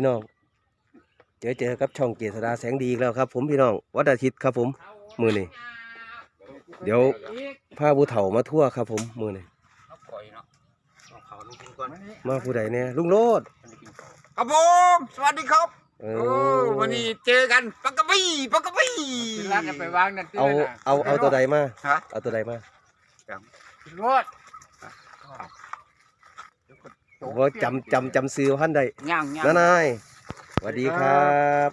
พี่น้อง เจอเจอกับช่องเกษดาแสงดีอีกแล้วครับ ผมพี่น้องวันอาทิตย์ครับผมมือนี่เดี๋ยวพาผู้เฒ่ามาทั่วครับ ผมมือนี่ปล่อยเนาะเอาเขาลงกินก่อนมาผู้ใดเนี่ยลุงโลดครับผมสวัสดีครับเอโอ้อวันนี้เจอกันปักกะปี้ปักกะปี้ร้านจะไปวางนั่นเอาเอาเอาตัวใดมาฮะเอาตัวใดมารถ ว่าจำจำจำซื้อท่านใดย่างย่างน้านายสวัสดีครับ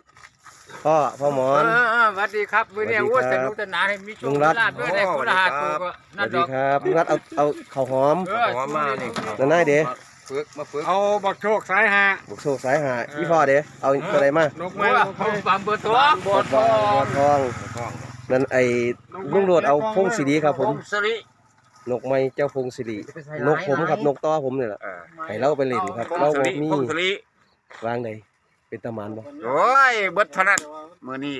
พ่อพ่อหมอน เออสวัสดีครับมื้อนี้สวัโอ้สดีครับสนุกสนานให้มีโชลุคงรัฐ ลาภด้วยได้คนละห้าตัวก็สนั่วันสดดีอกครับลุงรัฐเอาเอาข้าวหอม เออหัวมานี่น้านายเด้ฝึกมาฝึกเอาบักโชคสายหาบุกโชคสายหาพี่พ่อเด้เอาตัวใดมานกไม้บางเบอร์ตัวบอดบอดทองท้องนั่นไอ้ลุงโลดเอาพงศิริครับผมพงศริ นกไม้เจ้าพงศิรินกผมครับนกต้อผมนี่แหละเออให้เราไปเล่นครับพงเราศบ่รีมีพงศรีวางใดเป็นตะมานบ่โอ้ยเบิดเท่านั้นมื้อนี้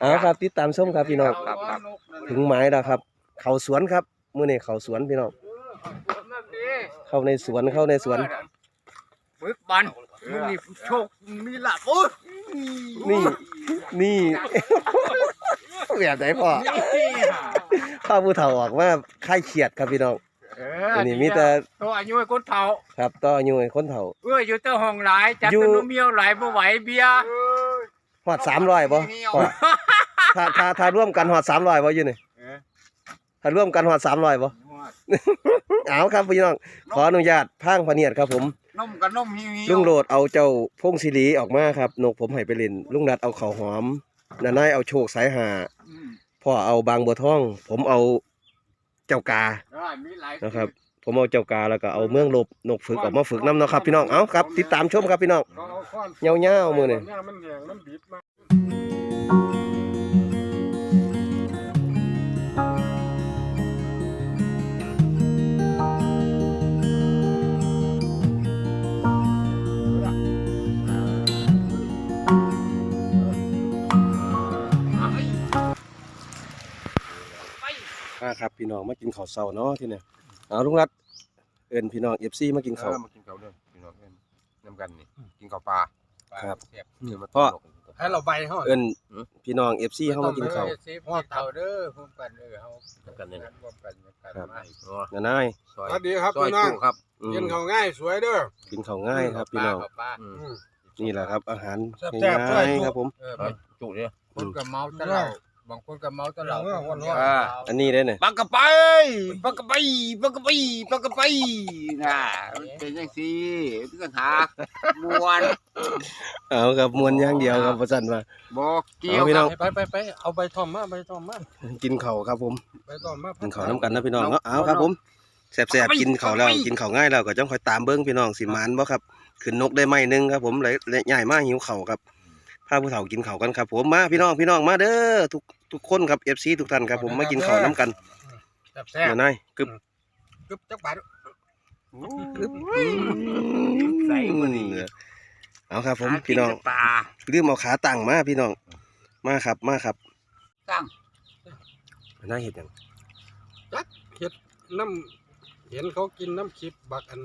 เอาครับติดตามชมครับพี่น้องครับครับ ถึงหมายแล้วครับ เข้าสวนครับมื้อนี้เข้าสวนพี่น้องเข้าในสวนเข้าในสวนฝึกบันมึงนี่โชค มีลาภโอ้ยนี่นี่ แบบไหนพ่อ ข้าผู้เฒ่าออกมาคลายเครียดครับพี่น้องเออันนี้มีแต่ ตัวอายุให้คนเฒ่าครับต่ออายุให้คนเฒ่า เอ้ยอยู่แต่ห้องหลายจัดอยู่แตนมเมียวหลายบ่ไหวเบียร์ฮอด300บ่พ่อถ้าถ้าถ้าร่วมกันฮอด300บ่อยู่นี่เออถ้าร่วมกันฮอด300บ่เอาครับพี่น้อง ขออนุญาตพางพะเนียดครับผม นมกับนมหิวๆลุงโหลดเอาเจ้าพงศิริออกมาครับนกผมให้ไปเล่นลุงนัดเอาข้าวหอมนานายเอาโชคสายหา อืม พ่อเอาบางบัวทอง ผมเอาเจ้ากาได้มีหลายนะครับ ผมเอาเจ้ากาแล้วก็เอาเมืองลบนกฝึกออกมาฝึกน้ำเนาะครับพี่น้องเอาครับ ติดตามชมครับพี่น้องเขาเอาค้อนเงาๆมือนี่เนี่ย นแหงมันบิดมาอ่าครับ พี่น้องมากินข้าวเช้าเนาะที่เนี่ยเอาลุงรัดเอินพี่น้องเอฟซีมากินข้าวเออมากินข้าวเด้อพี่น้องเอิ้นน้ำกันนี่กินข้าวปลาครับ แซ่บเดี๋ยวมาพ่อให้เราใบเขาเอินพี่น้องเอฟซีเข้ามากินข้าวพ่อเต่าเด้อพร้อมกันเด้อเฮาน้ำกันนี่นะ พร้อมกันพร้อมกันครับมาอ๋อนานายซอยสวัสดีครับซอยพี่น้องจุครับอืมกินข้าวง่ายสวยเด้อ กินข้าวง่ายครับ พี่น้องปลาปลาอืมอืมนี่แหละครับ อาหารแซ่บๆง่ายช่วยจุ ๆครับผม เออเออจุเนี่ยคนก็เมาแตะเหล้า บางคนก็เมาแตะเหล้าเออวันๆเอออันนี้ได้เนี่ยปักกะไปปักกะไปปักกะไปปักกะไปน่ะมันเป็นจังซี่เรื่องหามวนเอาครับมวนอย่างเดียวครับประจันมาบอกเกี่ยวเอาพี่น้กัอง บไปไปไปเอาใบทอมมาใบทอมมากินข้าวครับผม ใบทอมมากินข้าวน้ำกันนะพี่น้องเนาะเอาครับผมแซ่บๆกินข้าวแล้วกินข้าวง่ายแล้วก็จ้องคอยตามเบิ้งพี่น้องสิหมานบ่ครับขึ้นนกได้ไม้หนึงครับผมเลยเลยใหญ่มากหิวข้าวครับพาผู้เฒ่ากินข้าวกันครับ ผมมาพี่น้องพี่น้องมาเด้อทุก ทุกคนครับ FC ทุกท่านครับผมมากินข้าวน้ำกันแซ่บมานายกึบๆกึบจักบาทกึบใส่กว่านี้เอาครับ ผมพี่น้องปลาลืมเอาขาตั้งมาพี่น้อง มาครับมาครับตั้งน่าเห็ดหยังน้ำเห็นเขากินน้ำคลิปบักอัน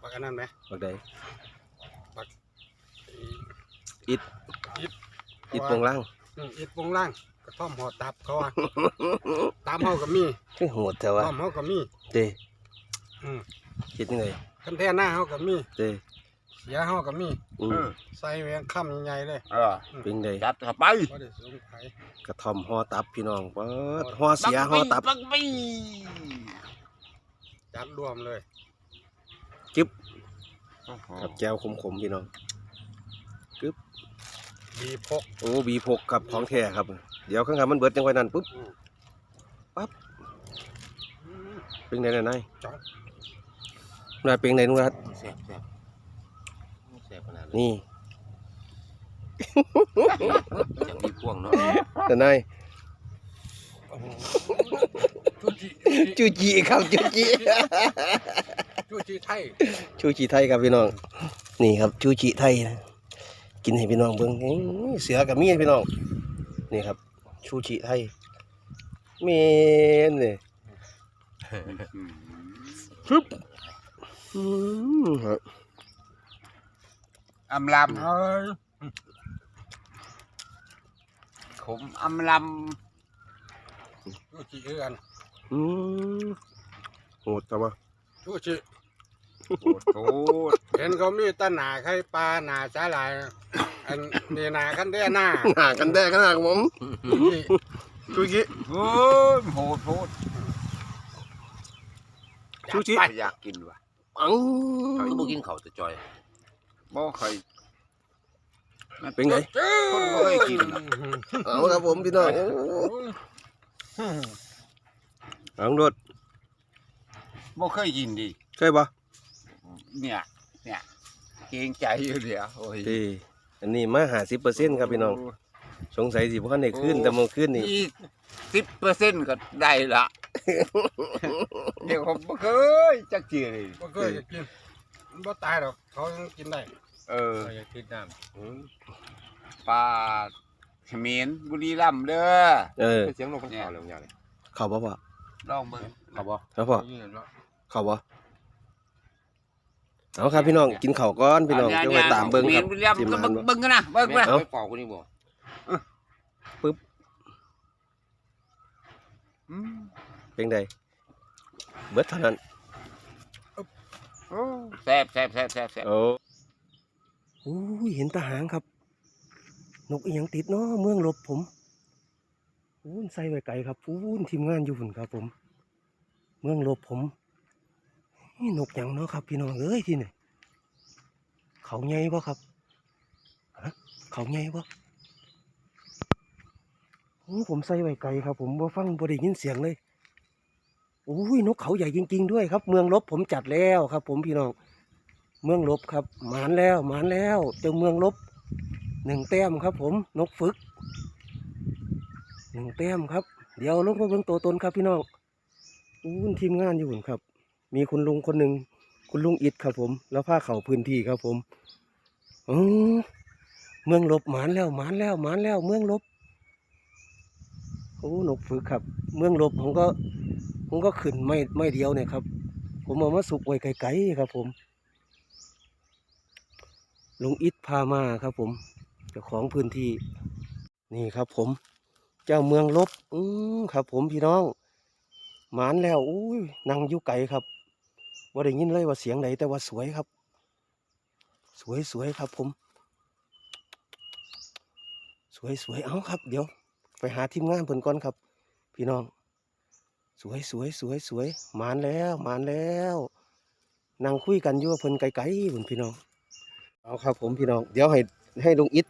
บักอันนั้นไหมบักใดอีอิดโปงล่าง อืมอิดวงล่างกระท่อมหอตับเขาอะตามเฮาก็มีคือโหดแต่ท่ว่าอมเฮาก็มีเด้อืมเฮ็ดยังไงคันแท่หน้าเฮาก็มีเด้เสียเฮาก็มี อืมใส่แหวงค่ำใหญ่ๆเลยเออเป็นไดจัดเข้าไปบ่ได้สงสัยกระท่อมห่อตับพี่น้องเปิดห่อเสียห่อตับปักไปจัดรวมเลย จึ๊บกับแก้วขมๆพี่น้อง บีพกโอ้บีพกครับของแท้ครับ เดี๋ยวข้างๆมันเบิดจังไว้นั่นปุ๊บอืมเป็นไดน่ะนายจ๊อกนายเป็นไดนุ่งรัดแซ่บแซ่บแซ่บขนาดนี้นี่อย่างมีพวงเนาะแต่นายชูจิจูจีครับจูจีชูจิไทยชูชีไทยครับพี่น้อง นี่ครับชูชีไทยนะ กินให้พี่น้องเบิ่งอื้อเสือกับมีพี่น้อง นี่ครับ ชูชีไทยเมนเลยปึ๊บอืมครับอำลเอ้ยำขมอำลชูชีเอือนอืมโหดจังวะชูชีำ โอ้โหเห็นเขามีแตาหนาไข่ปลาหนาสาหร่ายอันนี่หนาคันแด้หน้าหนากันได้ขนาดผมนี่ชูชิโอ้ยโหดโหดชูชิไปอยากกินว่ะอังเขาก็บ่กินเขาวแต่จอยบ่เคยเป็นไงคนบ่เคยกินน่ะเอาครับผมพี่น้องโอ้เอาโดดบ่เคยกินดิใช่ปะ เนี่ย เนี่ยเกรงใจอยู่เดียวโอ้ยเอ้อันนี้มาหาสิบเปอร์เซ็นต์ครับพี่น้อง สงสัยสิบ่ทันได้ขึ้นแต่มันขึ้นนี่อีกสิบเปอร์เซ็นต์ก็ได้ละเดี๋ยวผมบ่เคยจักเจียเลยบ่เคยจะกินมันบ่ตายหรอกเขายังกินได้เออเราอยากกินน้ปลาเขมรบุรีรัมย์เด้อเออเสียงนกของเขาเลยอย่างนี้เข้าบ่พ่อลองเบิ่งเขาบ่ครับพ่อำนี่เนาะเข้าบ่ เอาครับพี่น้องกินข้าวก่อนพี่น้องเยจะไปตามเบิ่งครับขบุรีรัมย์สิก็มาเบิ่งเบิ่งกันนะเบิ่งแม่กันนะเขาไปปอกกูนี่บ่อืมเป็นไดเบิดเท่านั้นโอ้แซ่บแซ่บแซ่บแซ่บแซ่บโอ้โอ้ยเห็นทหารครับ นกอีหยังติดเนาะเมืองลบผมอู้นใส่ไว้ไกลครับอู้นทีมงานอยู่ฝุ่นครับผม เมืองลบผม นี่นกหยังเนาะครับ พี่น้องเอ้ยที่นี่เขาใหญ่บ่ครับฮะเขาใหญ่บ่โอ้ผมใส่ไว้ไกลครับ ผมบ่ฟังบ่ได้ยินเสียงเลยโอ้ยนกเขาใหญ่จริง ๆ ด้วยครับ เมืองลบผมจัดแล้วครับ ผมพี่น้องเมืองลบครับ หมานแล้วหมานแล้วเจ้าเมืองลบหนึ่งแต้มครับ ผมนกฝึกหนึ่งแต้มครับ เดี๋ยวลงมาเบิ่งตัวตนครับพี่น้องอู้นทีมงานอยู่หุ่นครับ มีคุณลุงคนหนึ่งคุณลุงอิดครับผม แล้วพาเข่าพื้นที่ครับผมอเมืองลบหมานแล้วหมานแล้วหมานแล้ว เมืองลบโอ้นกฝึกครับ เมืองลบผมก็ผมก็ขึ้นไม่ไม่เดียวเนี่ยครับ ผมเอามาสุกไว้ไกลๆครับ ผมลุงอิดพามาครับ ผมเจ้าของพื้นที่ นี่ครับ ผม เจ้าเมืองลบ อืมครับ ผมพี่น้องหมานแล้วอุ้ยนั่งยู่ไกลครับ ว่าได้ยินเลยว่าเสียงไหนแต่ว่าสวยครับ สวยสวยครับผม สวยสวยเอาครับ เดี๋ยว ไปหาทีมงานเพิ่นก่อนครับ พี่น้อง สวยสวยสวยสวยหมานแล้วหมานแล้วนั่งคุยกันอยู่ว่าเพิ่นไกลๆพุ่นพี่น้องเอาครับ ผมพี่น้อง เดี๋ยวให้ให้ลุงอิด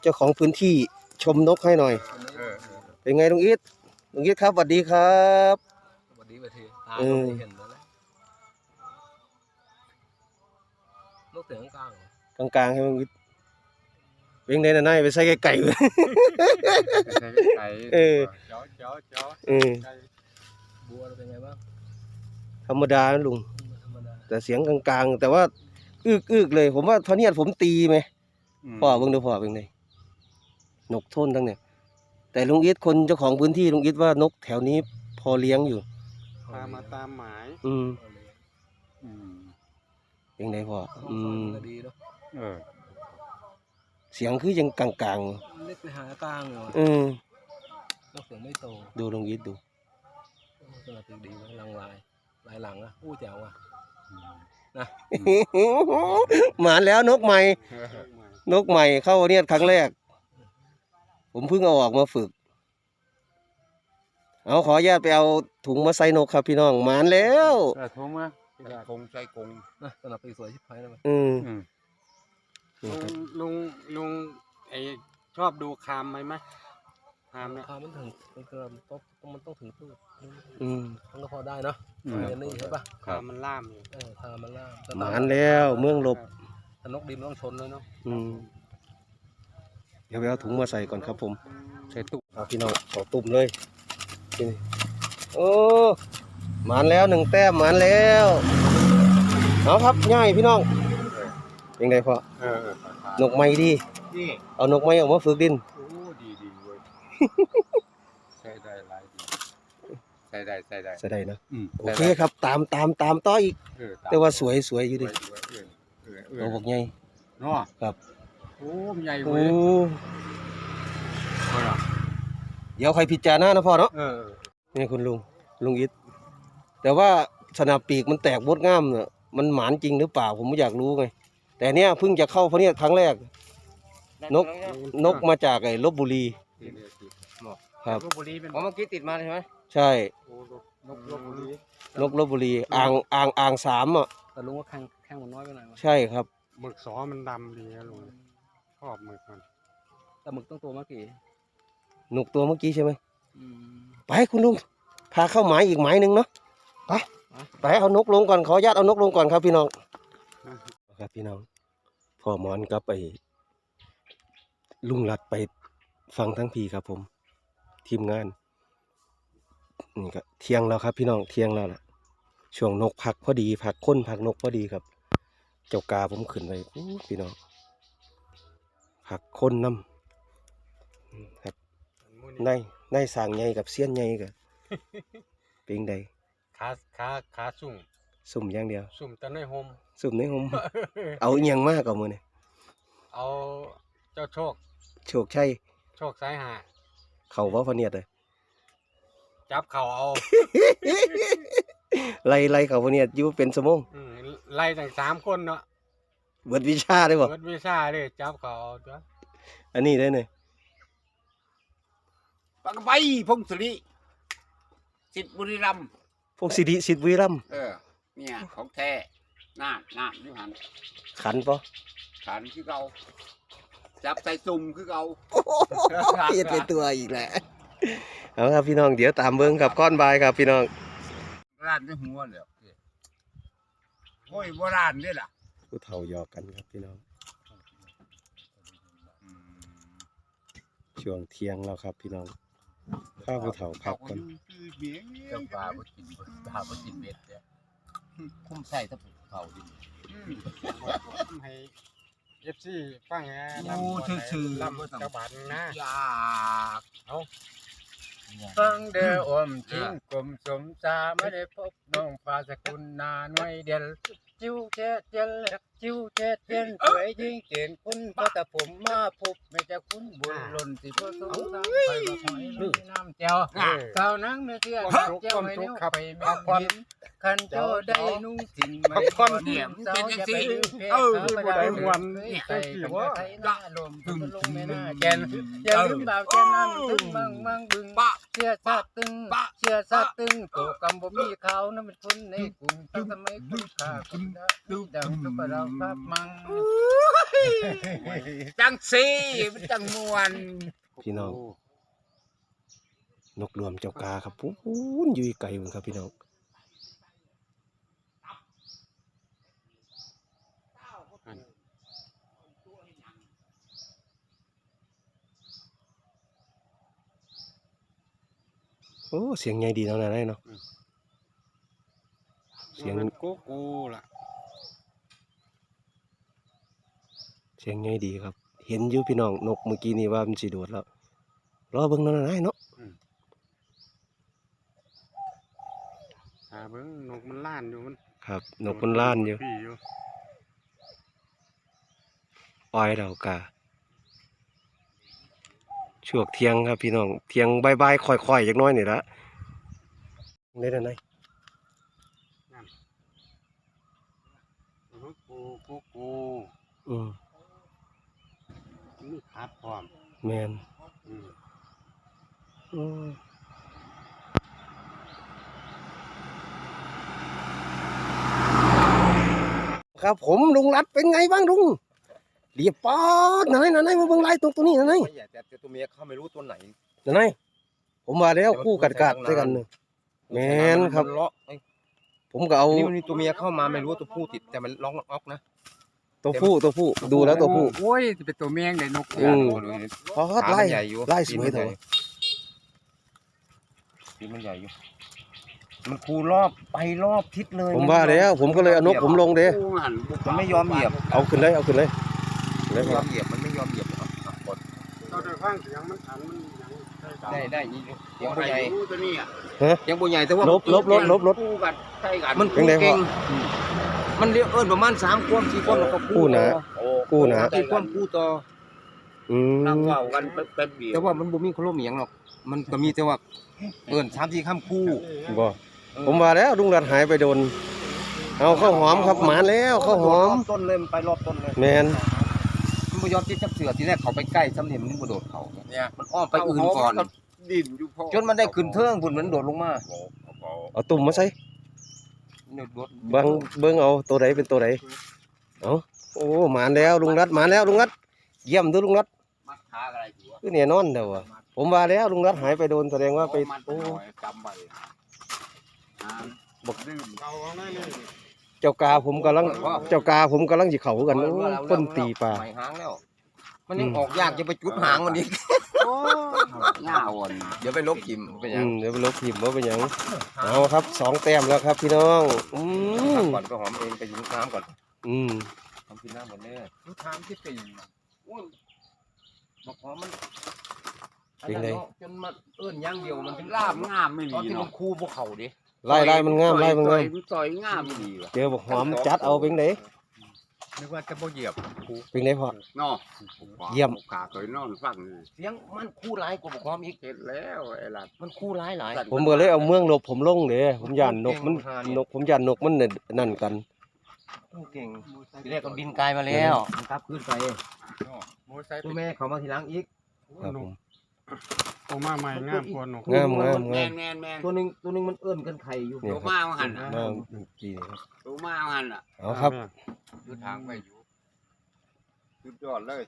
เจ้าของพื้นที่ชมนกให้หน่อยเออเป็นไงลุงอิดลุงอิดครับสวัสดีครับสวัสดีประเทศตาเอก็อไม่เห็นแล้ว กเสียงกลางเหรอกลางๆให้ลุงอิดเป็นไงน่ะนายไปใส่ไก่ๆเว้ยใส่ไก่เออเจ้าเจ้าเจ้าเออบัวเราเป็นไงบ้างธรรมดานะลุง ธรรมดาแต่เสียงกลางๆ แต่ว่าอึกอึกๆเลย ผมว่าพอเนี่ยผมตีไหมมพ่อเบิ่งดูพ่อเป็นไงนกโทนทั้งเนี่ย แต่ลุงอิดคนเจ้าของพื้นที่ลุงอิดว่านกแถวนี้พอเลี้ยงอยู่ ตามมาตามหมาย อืม เอาเลยอืม เป็นไงพ่ออืมก็ดีเนาะเออเสียงคือยังกลางเล็กไปหากลางเหรอๆอืมนกเสียงไม่โตดูลุงอิดดูสนับสนุนดีไหมลังลายลายหลังอะอู้แจ๋วอะหมาแล้วนกใหม่ นกใหม่เข้าเนี่ยครั้งแรก ผมเพิ่งเอาออกมาฝึก เอาขออนุญาตไปเอาถุงมาใส่นกครับพี่น้องหมานแล้วเออโทรมา ใส่กงใส่กงนะสนับสนุนสวยชิบหายเลยมั้ยอืมอืมนี่ครับลุงลุงไอชอบดูคามไหมไหมคามเนี่ยคามันถึงมันเกินต้องมันต้องถึงตู้อืมมันก็พอได้เนาะอืม เรียนนี่ใช่ปะคามมันล่ามอยู่เออคามันล่ามหมานแล้วเมืองลบแต่นกดินมันต้องชนเลยเนาะอืมเดี๋ยวไปเอาถุงมาใส่ก่อนครับผม ใส่ตุ่มเอาพี่น้องขอตุ่มเลยนี่โอ้ หมานแล้วหนึ่งแต้มหมานแล้วเอาครับง่ายพี่น้องเป็นไงพ่อเออเออนกไม้ดี นี่เอานกไม้ออกมาฝึกดิน โอ้ดีดีเว้ยใส่ได้หลายดีใส่ได้ใส่ได้จะได้นะอืมโอเคครับตามตามตามต่ออีก เออแต่ว่าสวยสวยอยู่ดิเออเออเออเอเราอบอกไง เนาะครับ โอ้มันใหญ่โอ้เว้ยเอาล่ะเดี๋ยวใครพิจารณานะพ่อเนาะเออ นี่คุณลุงลุงอิท แต่ว่าสนับปีกมันแตกบดง่ามเนี่ยมันหมานจริงหรือเปล่าผมไม่อยากรู้ไง แต่เนี้ยเพิ่งจะเข้าพระเนี่ยครั้งแรก นกนกมาจากไอ้ลบบุรี ครับลพบุรีเป็นอ๋อเมื่อกี้ติดมาใช่ไหมใช่นกลพบุรีนกลบบุรีอ่างอ่างอ่างสามอะแต่ลุงว่าแข้งแข้งมันน้อยไปหน่อยวะใช่ครับหมึกสอมันดำดีนะลุงชอบหมึกมันแต่หมึกต้องตัวเมื่อกี้หนุกตัวเมื่อกี้ใช่ไหมอืมไปคุณลุงพาเข้าหมายอีกหมายหนึ่งเนาะ ไปไปเอานกลงก่อนขออนุญาตเอานกลงก่อนครับพี่น้องครับพี่น้องพ่อหมอนกับไปลุงรัดไปฟังทั้งพีครับผม ทีมงานนี่ก็เที่ยงแล้วครับ พี่น้องเที่ยงแล้วล่ะ ช่วงนกพักพอดีพักค้นพักนกพอดีครับ เจ้ากาผมขึ้นไปอู้พี่น้องพักค้นน้ำอืมครับในในสร้างใหญ่กับเสี้ยนใหญ่กับเป็นใด ขาขาขาสุ่มสุ่มอย่างเดียวสุ่มแต่ในโฮมสุ่มในหมเอาอหยังมากกว่ามือนี่เอาเจ้าโชค โชคชัยโชคสายหาเขาว่าพะเนียดเลยจับเข่าเอาไล่ไล่เขาพะเนียดอยู่เป็นสมงอืมไล่ตั้งสามคนเนาะเบิดวิชาได้บ่เบิดวิชาเลยจับเข่าเอาตัวอันนี้ได้เนี่ยปากกระไปพงศรีสิทธิ์บุรีรัมย์ พวกสิริสิทธิ์วิรัมย์เออ เนี่ยของแท้น่านน่านนี่หันขันปะขันคือเก่าจับใส่ซุ่มคือเก่าเฮ็ดเป็นตัวอีกแหละเอาครับพี่น้องเดี๋ยวตามเบิ่งครับก้อนบายครับพี่น้องร้านด้วยหัวเลยโอ้ยโบราณนี่ล่ะผู้เฒ่าหยอกกันครับพี่น้อง ช่วงเที่ยงแล้วครับพี่น้อง ข้าผู้เฒ่าพักก่อนเจ้าปลาบ่กินบ่ปลาบ่กินเบ็ดเนี่ยคุ้มใส่ถ้าผูกเขาดิให้เอฟซีฟังนะโอ้ซื่อๆลำกระบาดนะอยากฟังเด้ออมจิ้งกลมสมสาไม่ได้พบน้องฟ้าสกุลนาหน่วยเดียว จิ้วเจ็ดเจนเล็กจิ้วเจ็ดเจนสวยยิ่งเก่งคุณพราะแต่ผมมาพบไม่จะคุณบุญหล่นสิพ่อสงสารไปบอกหอยน้ำเจียวสาวนังเนื้อเทียนเจียวให้นิ้วไปแม่กินคันเจ้าได้นุ่งสินไม่พอนเนี่ยสาวอย่าไปลืมเพศเขาไม่ได้วันใส่กันไทยหน้าลมตึงลงไม่น่าแกนอย่าลืมบ่าวแกนั่งตึงมั่งมั่งบึงเชื่อชาติตึงเชื่อชาติตึงโตกำบ่มีเขานั่นเป็นคนในกลุ่มตั้งสมัยคุณข้าคุณดาดังทุกเราภาพมังจังสีมันจังมวนพี่น้องนกรวมเจ้ากาครับปูนอยู่ไกลเหมือนครับพี่น้องโอ้เสียงใหญ่ดีเนาะนะได้เนาะเสียงกูกูล่ะ เสียงใหญ่ดีครับ เห็นอยู่พี่น้องนกเมื่อกี้นี่ว่ามันสิโดดแล้ว รอเบิ่งเนาะนะได้เนาะหาเบิ่งนกมันล้านอยู่มัน ครับ นกมันล้านอยู่พี่อยู่อ้อยดาวกาช่วงเที่ยงครับพี่น้อง เที่ยงบายบายๆค่อยๆจักหน้อยนี่ละได้แล้วไหนกูกูกูอืม มีขาดพร้อมแมนอืมอืมครับผมลุงรัดเป็นไงบ้างลุงเรียบปอดไหนไหนไหนมาเบิ่งลายตรงตัวนี้ไหนไหนไม่อยากแต่ตัวเมียเขาไม่รู้ตัวไหนไหนผมมาแล้วคู่กัดกัดด้วยกันเนี่ยแม่นครับมัเลาะไอ้ผมก็เอา นี่มันมีตัวเมียเข้ามาไม่รู้ว่าตัวผู้ติดแต่มันร้องออกนะ ตัวผู้ตัวผู้ดูแล้วตัวผู้ โอ้ยจะเป็นตัวเมียงได้นกอืมพอขาไล่มันใหญ่อยู่ไล่สวยเถอะปีมันใหญ่อยู่ มันคูรอบไปรอบทิศเลยผมว่าแล้วผมก็เลยเอานกผมลงเด้กูหันมันไม่ยอมเหยียบเอาขึ้นเลยเอาขึ้นเลยเลยไม่ยอมเหยียบมันไม่ยอมเหยียบอะอะกดเราได้ฟังเสียงมันอันมันหยังได้ได้ได้ยินเสียงผู้ใหญ่รู้ตัวนี้อะเสียงผู้ใหญ่แต่ว่าลบลบลบลบลบ คู่กันใช่กันมันเป็นไงพ่อ เก่ง มันเรียกเอิ้นประมาณสามควบสี่ควบแล้วก็คู่นะ โอ้กู้นะตีความกู้ต่อ อืมนั่งเว้ากันแป๊บเดียวแต่ว่ามันบ่มีคนร่วมอีหยังหรอก มันก็มีแต่ว่าเอิ้น3 4คำคู่บ่ผมว่าแล้วลุงรัดหายไปโดน เอาข้าวหอมครับหมาแล้วข้าวหอมรอบต้นเลยมันไปรอบต้นเลยแมน มันบ่ยอมติดจับเสือทีแรกเขาไปใกล้ซ้ำนี่มันบ่โดดเขาเนี่ยมันอ้อมไปอื่นก่อน ดินอยู่พอจนมันได้ขึ้นเทิงพุ่นมันโดดลงมาเอาตุ่มมาใส่ เนี่ยโดดเบิ่งเบิ่งเอาตัวใดเป็นตัวใดเอาโอ้หมาแล้วลุงรัดหมาแล้วลุงรัดเยี่ยมเด้วยลุงรัดมัดขาอะไรอยู่วะคือเนี่ยนอนเด้อวะผมว่าแล้วลุงรัดหายไปโดนแสดงว่าไปมัดโอ้หน่อยจำไว้อ่าบอกดื่มเอาเอาได้เลยเจ้ากาผมกำลังเจ้ากาผมกำลังสิเข้ากันโอ้ต้นตีปลา ไม่หางแล้ว มันยังออกยากจะไปจุดหางมันอีกหน้าอ่อนเดี๋ยวไปลบกิมไปหยัอืงมเดี๋ยวไปลบพิมพ์ว่าเป็นหยังเอาครับสองแต้มแล้วครับพี่น้องอืมก่อนไปหอมเองไปยิงน้ำก่อนอืมทำกินน้ำก่อนเนี่ยทุกทางที่สี่บอกหอมมันเป็นไงจนมันเอื้อนอย่างเดียวมันถึงลาบงามไม่ตอนมีที่มัเนาะนคู่พวกเขาดิไล่ไล่มันงามไล่มันงามซอยงามไม่ดีว่ะเจอบอกหอมจัดเอาเป็นไดนึ กว่าจะบ่เหยียบเป็นไดพ่อเนาะเยี่ยม ขาเคยนอนฟังนี่เสียงมันคู่ร้ายกว่าบอกหอมอีก เห็นแล้วไอ้หลัดมันคู่ร้ายหลาย ผมก็เลยเอาเมืองลบผมลงเด้ผมย่านนกมันนกผมย่านนกมันน่ะนั่นกันเก่งทีแรกก็บินไกลมาแล้วมันกลับขึ้นไปโมไซค์ตัวแม่เขามาทีหลังอีกครับผม โตมาใหม่งามกว่าหนกงามงามแมงามนแมนแมนตัวหนึงตัวหนึงมันเอื้อนกันไข่อยู่เนี่ยตัวมาเอาหันอะงามจริงๆครับตัวมาเอาหันอะเอาครับดูทางไปอยู่สุดยอดเลย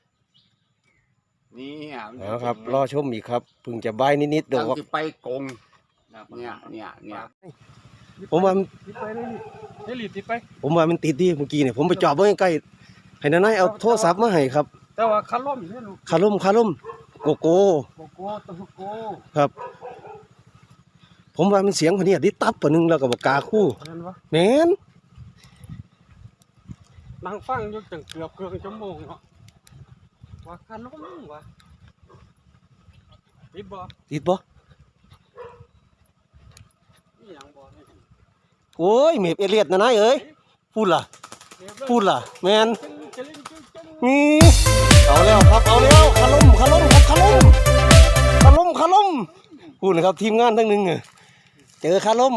นี่อะเอาครับรอชมอีกครับเพิ่งจะบายนิดๆเดี๋ยวตั้งว่าจะไปกงเนี่ยเนี่ยเนี่ยผมว่ามันติดไปเลยนี่รีบติดไป ผมว่ามันติดดีเมื่อกี้เนี่ยผมไปจอดไว้ใกล้ๆให้นานายเอาโทรศัพท์มาให้ครับแต่ว่าคันล่มนี่ลูกคาร่มคาร่ม โกโก้โกโก้ตะหุโก้ครับ ผมว่ามันเสียงพะเนี่ยดิตับปะนึงแล้วก็บอกกาคู่นั่นวะแม่นนั่งฟังอยู่จังเกือบเกือบชั่วโมงเนาะว่าคันล่มวะติดบ่ติดบ่นี่ยังบ่นี่โอ้ยเมฟเอเลียดนะนายเอ้ยพูดล่ะเรียบเลยพูดล่ะแม่นจะเล่ นจะเล่นนี่เอาแล้วครับเอาแล้วคาร่มคาร่มครับคาร่มคาร่มคาร่มพูดนะครับทีมงานทั้งหนึงอะเจอคาร่ม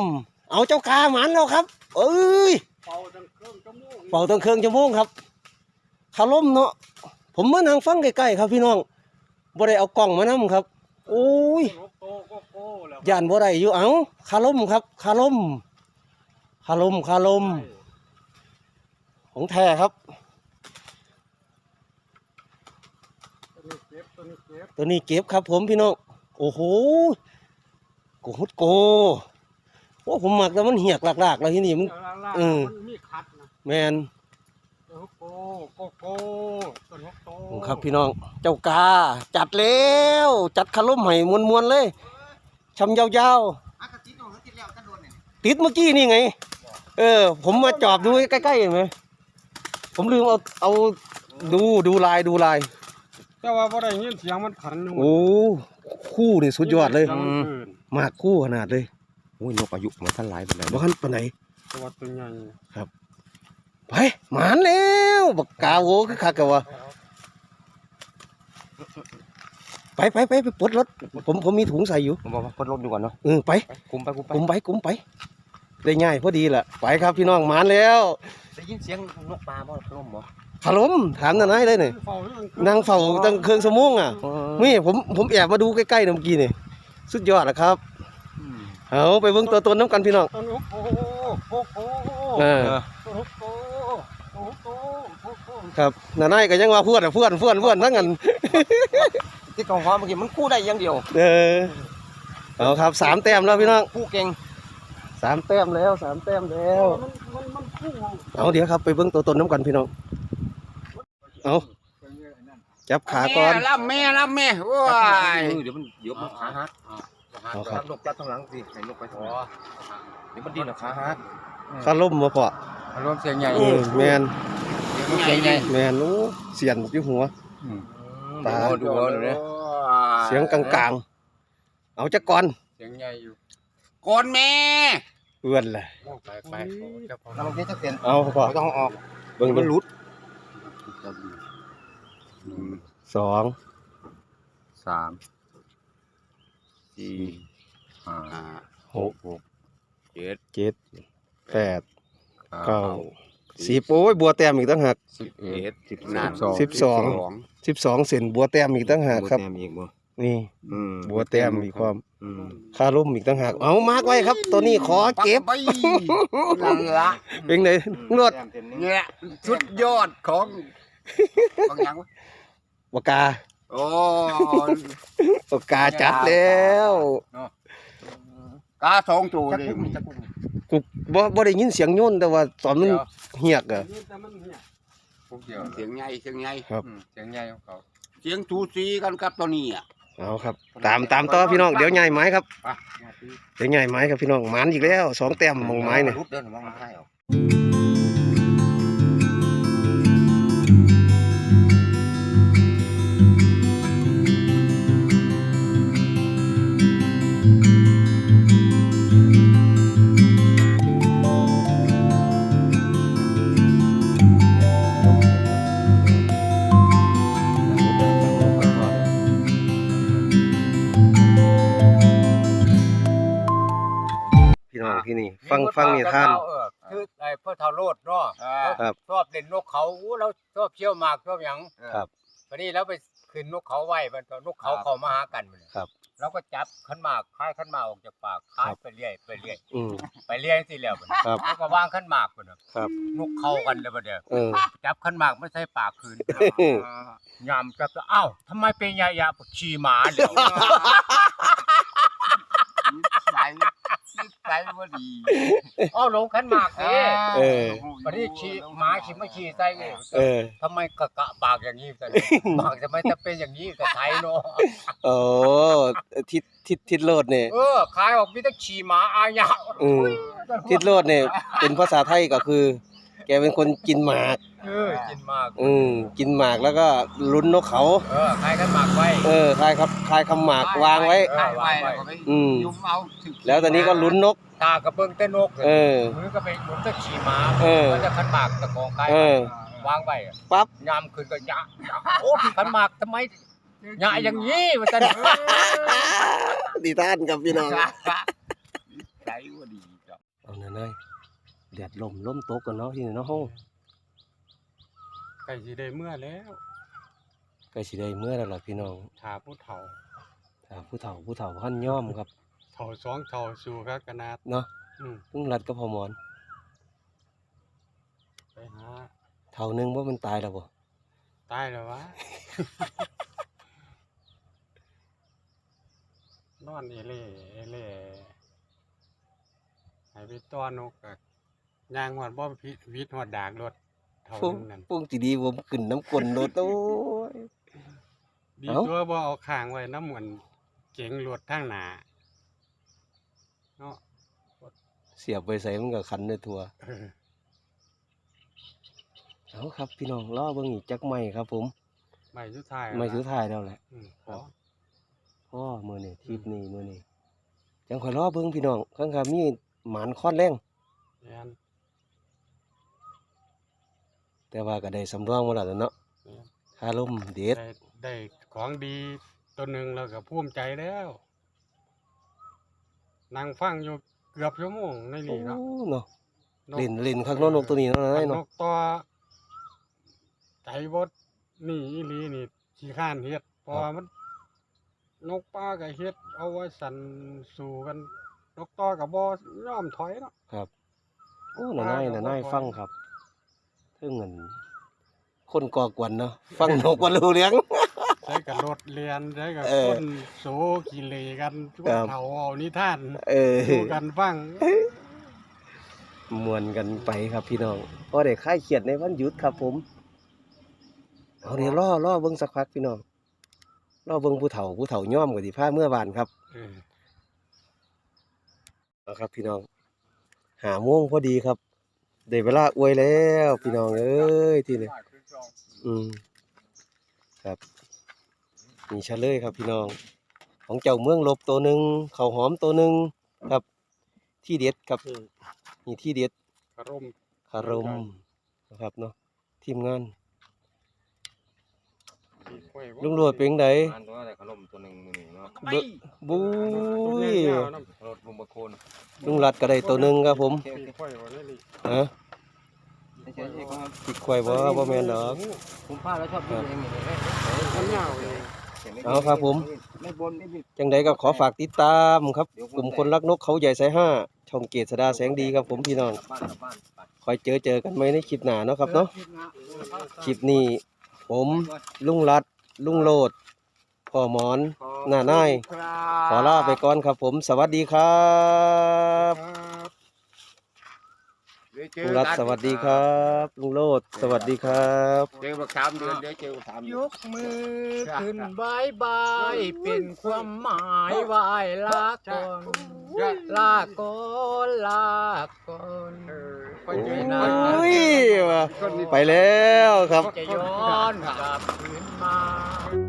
เอาเจ้ากาหมันแล้วครับเอ้ยเป่าดังเครื่องชั่วโมงเป่าตั้งเครื่องชั่วโมงครับคาร่มเนาะผมมานั่งฟังใกล้ๆครับพี่น้องบ่ได้เอากล้องมานํครับโอ้ยโกโก้โกโก้แล้วย่านบ่ได้อยู่เอ้าคาร่มครับคาร่มคาร่มคาร่มของแท้ครับ ตัวนี้เก็บตัวนี้เก็บตัวนี้เก็บครับผมพี่น้องโอ้โหโกฮุดโกโอ้ผมหมักแล้วมันเหียกหลากๆแล้วที่นี่มันล่างล่างเออมันมีคัดนะแมนตัวโกโกโก้ตัวนี้โกครับพี่น้องเจ้ากาจัดแล้ว จัดคาร่มให้มวนๆเลยชำยาวๆติดเมื่อกี้นี่ไง เออ ผมมาจอบดูใกล้ๆเห็นไหมผมลืมเอาเอาดูดูลายดูลาย แต่ว่าบ่ได้ยินเสียงมันขันอยู่โอ้คู่นี่สุดยอดเลย สีงมันอื่นมากคู่ขนาดเลยโอ้ยนกอายุมันท่านหลายปานใดบ่คันปานไหนตัวตัวใหญ่ไปหมานแล้วบักกาโวคือคักกะวะไปไปไปไปปลดรถผมผมมีถุงใส่อยู่ผมบอกว่าเพิ่นลดดีกว่าเนาะเออไปไปคุมไปคุมไปกุมไปกุมไป ได้ง่ายพอดีแหละไปครับพี่น้องหมานแล้ว ได้ยินเสียงนกปลาบ่พร่มบ่ ขลมถามนานายได้เนี่ยเฝ้าอยู่นั่งเฝ้าตั้งเครื่องสมงอะนี่ผมผมแอบมาดูใกล้ๆเมื่อกี้นี่สุดยอดนะครับอืมเอาไปเบิ่งตัวตนน้ำกันพี่น้องตัวนี้โกโกโกเออตัวนี้โกตัวโกโกโกครับนานายก็ยังว่าเพื่อนอะเพื่อนเพื่อนเพื่อนทั้งนั้นที่กองหอมเมื่อกี้มันคู่ได้อย่างเดียว เออเอาครับสามแต้มแล้วพี่น้องคู่เก่งสามแต้มแล้วสามแต้มแล้วมันมันมันพุ่งเอาเดี๋ยวครับไปเบิ่งตัวตนน้ำกันพี่น้อง เอาจับขาก่อน แม่รับแม่รับแม่โอ้ยเออเดี๋ยวมันเดี๋ยวมันขาหักเอาครับ นกจัดทางหลังสิให้นกไปทางหลังเดี๋ยวมันดิ้นอะขาหักขาล่มมาพอรวมเสียงใหญ่เออแมนเสียงใหญ่แมนโอ้เสียนอยู่หัว ตา ดูเอาดูเนี่ยเสียงกลางๆ เอาจักก่อนเสียงใหญ่อยู่ก่อนแม่เอื้อนแหละไปไปจะพอเราเดี๋ยวจะเปลี่ยนเอาพอไม่ต้องออกเบิ่งมัดูนหลุด สองสามสี่ห้าหกเจ็ดเจ็ดแปดเก้าสิบโอ้ยบัวแต้มอีกตั้งหากสิบเอ็ดสิบสิบสองสิบสองเซนบัวแต้มอีกตั้งหากครับแต้มอีกบ่นี่อืมบัวแต้มอีกความอืมค่าร่มอีกตั้งหากเอามากไว้ครับ ตัวนี้ขอเก็บไปนั่นละเป็นไงงวดเนี่ยสุดยอดของบางอย่างวะ ปากกาโอ้ ปากกาจัดแล้วกาสองตัวเลยกูบ่บ่ได้ยินเสียงโยนแต่ว่าตอนมันเหียกอะนี่แต่มันเนี่ยพวกเดียวเสียงใหญ่เสียงใหญ่ครับ อืมเสียงใหญ่ของเขา เสียงทูซีกันกับตัวนี้อะ เอาครับ ตามตามต่อพี่น้องเดี๋ยวใหญ่ไม้ครับไป เดี๋ยวใหญ่ไม้ครับพี่น้องหมานอีกแล้วสองแต้มมองไม้เนี่ย รูปเดินมองไทยออก ที่นี่ ฟังฟังนี่ท่าน เออคือไอ้พ่อเท่าโลดเนาะครับ ชอบเล่นนกเขาอู้เราชอบเชี่ยวหมากชอบหยังครับ วันนี้เราไปขึ้นนกเขาไว้มันตอนนกเขาเข้ามาหากันมันครับ เราก็จับขันหมากคายขันหมากออกจากปากคายไปเรื่อยไปเรื่อยอืม ไปเรื่อยสิแล้วมันครับ แล้วก็วางขันหมากมันน่ะครับ นกเข้ากันเลยบัดเดียวเออ จับขันหมากไม่ใช่ปากคืนยามจับตัวอ้าวทำไมเป็นยายาขี่หมาเดี๋ยวนิสั ยนิสัยว่าดีอ้าวลงขันหมากสิเออวันนี้ขี่หมาขี่ไม่ขี่ใส่เองเออ ทำไมกะกะปากอย่างนี้กันปากทำไมจะเป็นอย่างนี้กับไทยเนาะโอ้ทิศทิศทิศโลดเนี่ยเออขายออกมีแต่ขี่หมาอายาอืมทิศโลดเนี่ยเป็นภาษาไทยก็คือ แกเป็นคนกินหมาก เออกินมากอืมกินหมากแล้วก็ลุ้นนกเขา เออขายกันหมากไว้เออคลายครับคลายคำหมากวางไว้ใช่ไว้แล้วก็ไปอืม ยุมเอาถึงแล้วตอนนี้ก็ลุ้นนก ตากระเบื้องเต้นนกเออ มือก็ไปหมุนตะขี่หมาเออก็จะขันหมากตะกองขายเออ วางไว้ปั๊บ ยามคืนก็ยะยะโอ้ขันหมากทำไมยะอย่างนี้มันจะดีท่านกับพี่น้องนิสัยว่าดีจ้ะ เอาหน่อยนาย แดดลมลมตกกันเนาะที่นี่เนาะห้องไก่สิได้เมื่อแล้วใกล้สิได้เมื่อแล้วล่ะพี่น้องถาผู้เฒ่าถ้าผู้เฒ่าผู้เฒ่าพันย่อมครับเฒ่าสองเฒ่าสู่ครับกนาดเนาะอืมลุงรัดกับพ่อหมอนไปหาเฒ่าหนึงว่ามันตายแล้วบ่ตายแล้ววะ นอนเอเล่เอเล่ให้ไปต้อนนกกะ ย่างหอดบ่พิวิทย์หอดดากรถเท่าปุ้งนึงนั่นปุ้งสิดีผมขึ้นน้ำกลนโดดโอ้ย ดีเอ้า ตัวบ่เอาข้างไว้น้ำเหมือนเก๋งรถทางหน้าเนาะเสียบไปใส่มันก็ขันในทัวเออเอาครับ พี่น้องรอเบิ่งอีกจักไม่ครับ ผม ไม่สุดท้ายไม่สุดละท้ายแล้วแหละ อืมขอ พ่อมื้อนี้ทริปนี้มื้อนี้จังค่อยรอเบิ่งพี่น้องข้างๆมีหมานค้อนแรง แม่น แต่ว่าก็ได้สำรองมาแล้วเนาะแม่นคาลมเด็ดได้ได้ของดีตัวหนึ่งแล้วก็ภูมิใจแล้วนั่งฟังอยู่เกือบชั่วโมงในโอ้นี่เนาะเนาะนกเล่นเล่นข้างนอกนกตัวนี้เนาะอันายนนเนาะกตัวใจบดนี่อีหลีนี่ขี้ข้านเฮ็ดเพราะว่ามัน นกป้ากับเฮ็ด เอาไว้สันสู่กัน นกต่อกับบ่ยอมถอยเนาะ ครับโอ้น่านายน่านายฟังครับ เทิงเงินคนก่อกวนเนาะฟังนกบ่รู้เรื่อง ใช้กับรถเรียนใช้กับเออคนโสกิเลกันทุกครับเฒ่าเอานิทานเออ ดูกันฟังมวนกันไปครับพี่น้องพอได้คลายเครียดในวันหยุดครับผม เอาเดี๋ยวรอรอเบิ่งสักพักพี่น้องรอเบิ่งผู้เฒ่าผู้เฒ่าย่อมก็สิพาเมื่อวานครับเออ เอาครับพี่น้อง หาโมงพอดีครับ ได้เวลาอวยแล้วพี่น้องเอ้ยที่นี่อืมครับมีเฉลยครับพี่น้อง ของเจ้าเมืองลบตัวหนึ่งข้าวหอมตัวหนึ่งครับ ที่เด็ดครับนี่นี่ที่เด็ดกระร่มคารมนะครับเนาะทีมงานขี่ก ล้วยบ่ลุงโลดเป็นไดอันตัวแต่ขนมตัวหนึงมื้อนี้เนาะเบิ่บุ้ยรถลุงบะโคนลุงรัดก็ได้ตัวหนึงครับผมขี่กล้วยบ่ได้ลิฮะไม่ใช่ใช่ครับสิควายบ่บ่แม่นดอกผมพลาดแล้วชอบกินเองนี่เลยมันยาวเลยเอาครับผมไม่บนไม่บิดจังใดก็ขอฝากติดตามครับ กลุ่มคนรักนกเขาใหญ่สายห้าช่องเกษดาแสงดีครับผมพี่น้องกลับบ้านกลับบ้านไปคอยเจอเจอกันไหมในคลิปหน้าเนาะครับเนาะคลิปนี้ ผมลุงรัดลุงโลดพ่อหมอนหน้านายขอลาไปก่อนครับผม สวัสดีครับ ลุงรัดสวัสดีครับลุงโลดสวัสดีครับเจอบักสามเดือนเดี๋ยวเจอบักสามเดืยอนกมือขึ้นบายบายเป็นความหมายไหวายลาก่อนลาก่อนลาก่อนไปเจอนะโอ้ยว่ะไปแล้วครับ จะย้อนกลับคืนมา